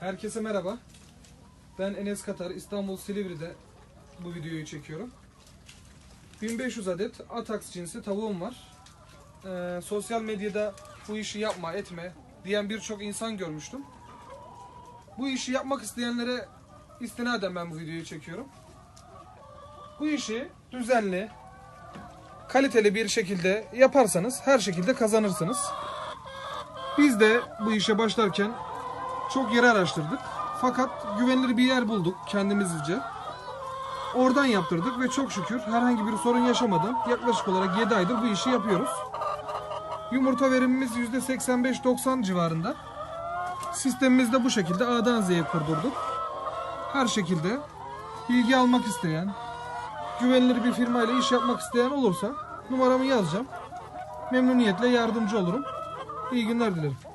Herkese merhaba. Ben Enes Katar, İstanbul Silivri'de bu videoyu çekiyorum. 1500 adet Atax cinsi tavuğum var. Ee, sosyal medyada bu işi yapma, etme diyen birçok insan görmüştüm. Bu işi yapmak isteyenlere istinaden ben bu videoyu çekiyorum. Bu işi düzenli, kaliteli bir şekilde yaparsanız her şekilde kazanırsınız. Biz de bu işe başlarken çok yeri araştırdık. Fakat güvenilir bir yer bulduk kendimizce. Oradan yaptırdık ve çok şükür herhangi bir sorun yaşamadan yaklaşık olarak 7 aydır bu işi yapıyoruz. Yumurta verimimiz %85-90 civarında. Sistemimiz de bu şekilde A'dan Z'ye kurdurduk. Her şekilde bilgi almak isteyen, güvenilir bir firmayla iş yapmak isteyen olursa numaramı yazacağım. Memnuniyetle yardımcı olurum. İyi günler dilerim.